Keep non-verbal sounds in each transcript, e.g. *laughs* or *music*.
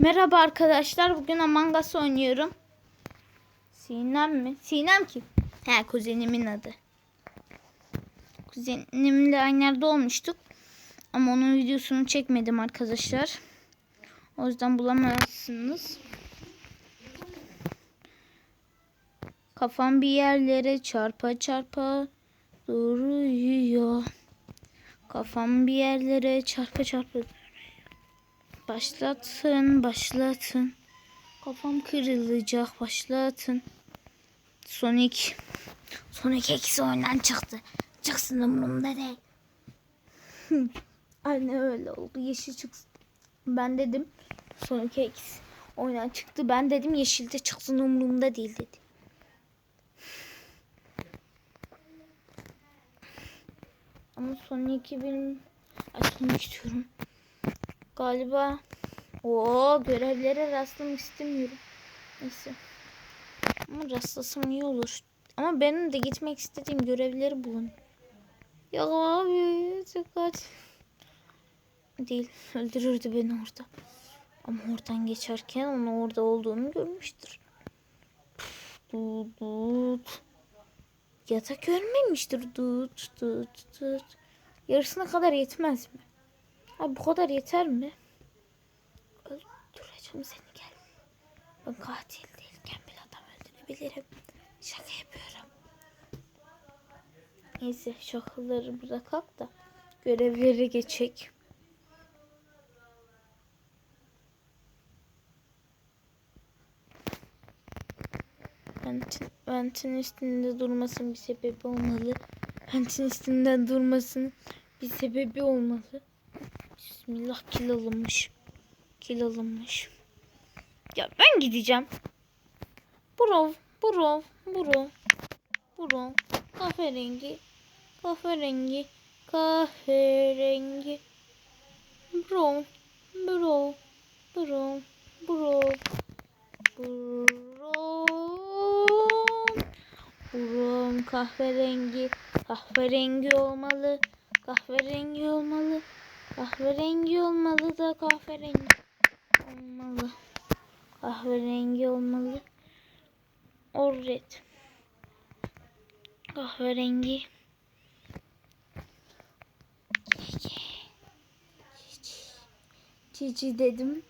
Merhaba arkadaşlar. Bugün Among Us oynuyorum. Sinem mi? Sinem kim? He kuzenimin adı. Kuzenimle aynı yerde olmuştuk. Ama onun videosunu çekmedim arkadaşlar. O yüzden bulamazsınız. Kafam bir yerlere çarpa çarpa duruyor. Kafam bir yerlere çarpa çarpa Başlatın, başlatın. Kafam kırılacak, başlatın. Sonic. Sonic eksi oyundan çıktı. Çıksın umurumda değil. *laughs* Aynen öyle oldu. Yeşil çıksın. Ben dedim Sonic X oyundan çıktı. Ben dedim yeşilde çıksın umurumda değil dedi. Ama Sonic'i benim açmak istiyorum. Galiba o görevlere rastlamak istemiyorum. Neyse. Ama rastlasam iyi olur. Ama benim de gitmek istediğim görevleri bulun. Ya abi çok kaç. Değil. Öldürürdü beni orada. Ama oradan geçerken onun orada olduğunu görmüştür. Dut dut. Yatak ölmemiştir. Dut dut dut. Yarısına kadar yetmez mi? Abi bu kadar yeter mi? Öldüreceğim seni gel. Ben katil değilken bir adam öldürebilirim. Şaka yapıyorum. Neyse şakaları bırakak da görevlere geçek. Ventin, ventin üstünde durmasının bir sebebi olmalı. Ventin üstünde durmasının bir sebebi olmalı. Bismillah kil alınmış. Kil alınmış. Ya ben gideceğim. Bro, bro, bro, bro. Kahverengi, kahverengi, kahverengi. Bro, bro, bro, bro, bro. Bro, kahverengi, kahverengi olmalı, kahverengi olmalı. Kahverengi olmalı da kahverengi olmalı. Kahverengi olmalı. Orret. Kahverengi. Cici dedim.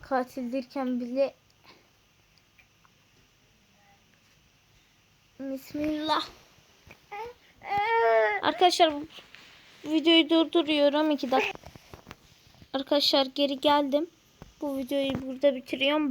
Katildirken bile Bismillah. Arkadaşlar videoyu durduruyorum 2 dakika. Arkadaşlar geri geldim. Bu videoyu burada bitiriyorum. Bye.